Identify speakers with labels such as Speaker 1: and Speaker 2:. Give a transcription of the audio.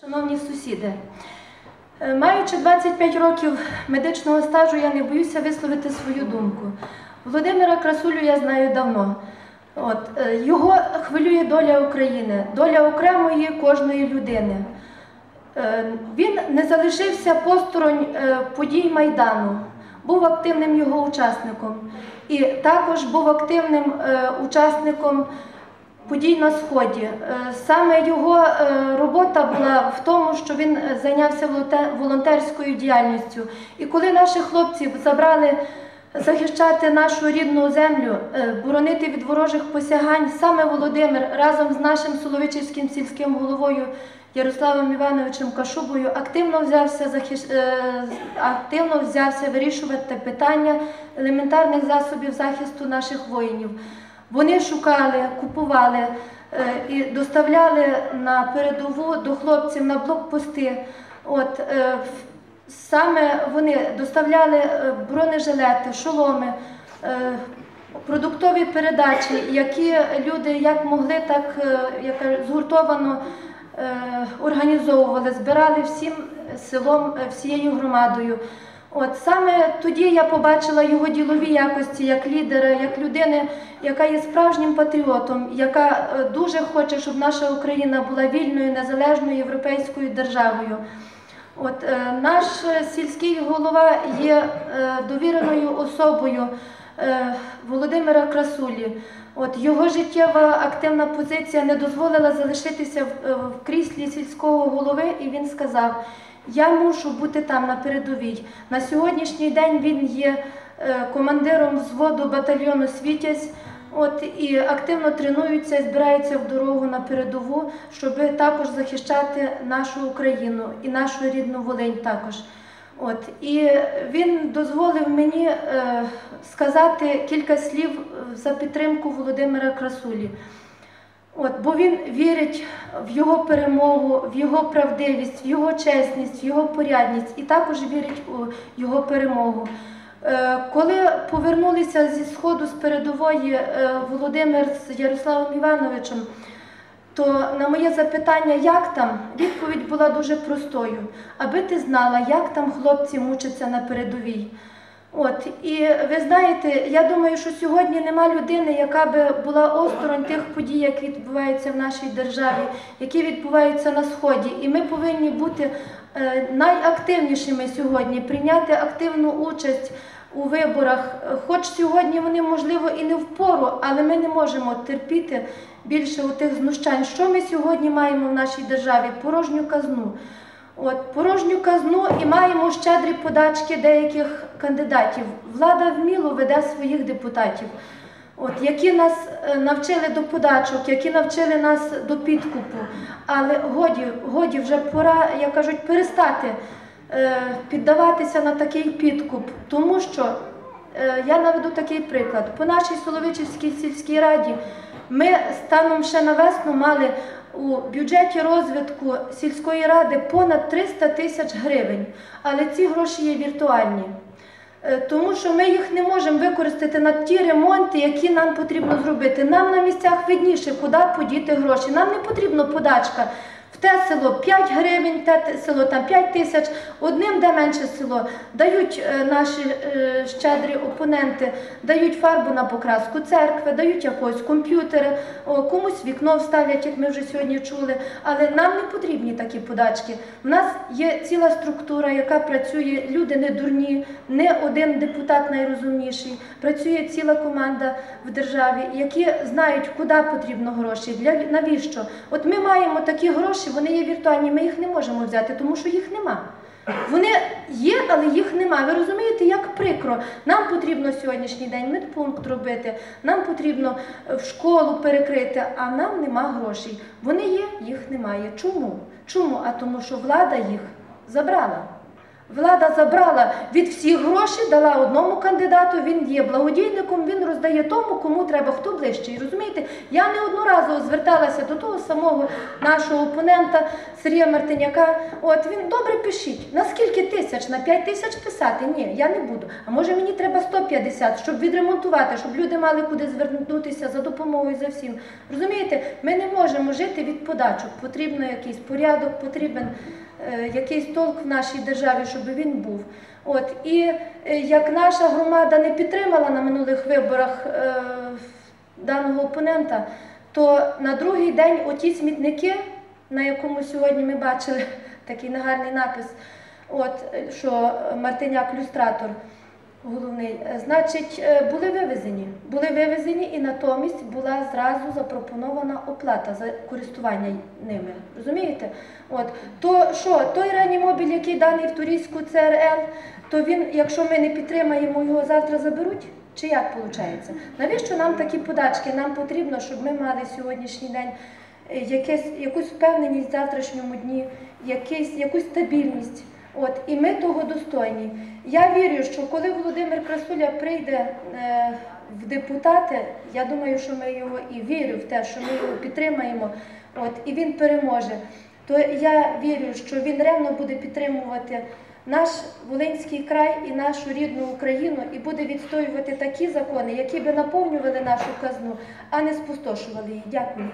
Speaker 1: Шановні сусіди, е, маючи 25 років медичного стажу, я не боюся висловити свою думку. Володимира Красулю я знаю давно. От, е, його хвилює доля України, доля окремої кожної людини. Е, Він не залишився посторонь подій Майдану, був активним його учасником і також був активним учасником подій на сході. Е, Саме його е, робота була в тому, що він е, зайнявся волонтерською діяльністю. І коли наших хлопців забрали захищати нашу рідну землю, боронити від ворожих посягань, саме Володимир разом з нашим Соловичівським сільським головою Ярославом Івановичем Кашубою активно взявся захищ... активно взявся вирішувати питання елементарних засобів захисту наших воїнів. Вони шукали, купували е, і доставляли на передову до хлопців на блокпости. От е, саме вони доставляли е, бронежилети, шоломи, продуктові передачі, які люди як могли, так як згуртовано організовували, збирали всім селом, всією громадою. От саме тоді я побачила його ділові якості як лідера, як людини, яка є справжнім патріотом, яка е, дуже хоче, щоб наша Україна була вільною, незалежною європейською державою. От е, наш сільський голова є е, довіреною особою Володимира Красулі. От його життєва активна позиція не дозволила залишитися в, е, в кріслі сільського голови, і він сказав: Я мушу бути там на передовій. На сьогоднішній день він є е, командиром взводу батальйону Світязь. От і активно тренуються збираються в дорогу на передову, щоб також захищати нашу Україну і нашу рідну Волинь також. От і він дозволив мені е, сказати кілька слів за підтримку Володимира Красулі. От, бо він вірить в його перемогу, в його правдивість, в його чесність, в його порядність і також вірить у його перемогу. Е, Коли повернулися зі сходу з передової е, Володимир з Ярославом Івановичем, то на моє запитання, як там, відповідь була дуже простою. Аби ти знала, як там хлопці мучаться на передовій. От і ви знаєте, я думаю, що сьогодні нема людини, яка би була осторонь тих подій, які відбуваються в нашій державі, які відбуваються на сході. І ми повинні бути е, найактивнішими сьогодні, прийняти активну участь у виборах. Хоч сьогодні вони, можливо, і не впору, але ми не можемо терпіти більше у тих знущань. Що ми сьогодні маємо в нашій державі? Порожню казну. От, порожню казну і маємо щедрі подачки деяких кандидатів. Влада вміло веде своїх депутатів, от, які нас е, навчили до подачок, які навчили нас до підкупу. Але годі, годі вже пора, як кажуть, перестати піддаватися на такий підкуп, тому що е, я наведу такий приклад. По нашій Соловичівській сільській раді ми станом ще на весну мали у бюджеті розвитку сільської ради понад 300 тисяч гривень, але ці гроші є віртуальні. Е, Тому що ми їх не можемо використати на ті ремонти, які нам потрібно зробити. Нам на місцях видніше, куди подіти гроші. Нам не потрібно подачка. В те село 5 гривень, те село там 5 тисяч, одним де менше село. Дають е, наші е, щедрі опоненти, дають фарбу на покраску церкви, дають якось комп'ютери, комусь вікно вставлять, як ми вже сьогодні чули. Але нам не потрібні такі подачки. У нас є ціла структура, яка працює, люди не дурні, не один депутат найрозумніший. Працює ціла команда в державі, які знають, куди потрібно гроші, навіщо. От ми маємо такі гроші, вони є віртуальні, ми їх не можемо взяти, тому що їх нема. Вони є, але їх нема. Ви розумієте, як прикро. Нам потрібно сьогоднішній день медпункт робити, нам потрібно е, в школу перекрити, а нам нема грошей. Вони є, їх немає. Чому? Чому? А тому, що влада їх забрала. Влада забрала від всіх гроші, дала одному кандидату. Він є благодійником, він роздає тому, кому треба, хто ближче. І розумієте, я неодноразово зверталася до того самого нашого опонента Сергія Мартиняка. От він добре пишіть. На скільки тисяч? На 5 тисяч писати? Ні, я не буду. А може мені треба 150, щоб відремонтувати, щоб люди мали куди звернутися за допомогою за всім. Розумієте, ми не можемо жити від подачок. Потрібно якийсь порядок, потрібен якийсь толк в нашій державі, щоб він був. От і е, як наша громада не підтримала на минулих виборах е, даного опонента, то на другий день оті смітники, на якому сьогодні ми бачили такий негарний напис, от е, що Мартиняк люстратор. Головний, Е, значить, е, були вивезені. Були вивезені і натомість була зразу запропонована оплата за користування ними. Розумієте? От то що, той реанімобіль, який даний в Турійську ЦРЛ, то він, якщо ми не підтримаємо його, завтра заберуть. Чи як виходить? Навіщо нам такі подачки? Нам потрібно, щоб ми мали сьогоднішній день е, якесь, якусь впевненість в завтрашньому дні, якийсь, якусь стабільність. От, і ми того достойні. Я вірю, що коли Володимир Красуля прийде е, в депутати, я думаю, що ми його і вірю в те, що ми його підтримаємо, от, і він переможе. То я вірю, що він ревно буде підтримувати наш Волинський край і нашу рідну Україну, і буде відстоювати такі закони, які би наповнювали нашу казну, а не спустошували її. Дякую.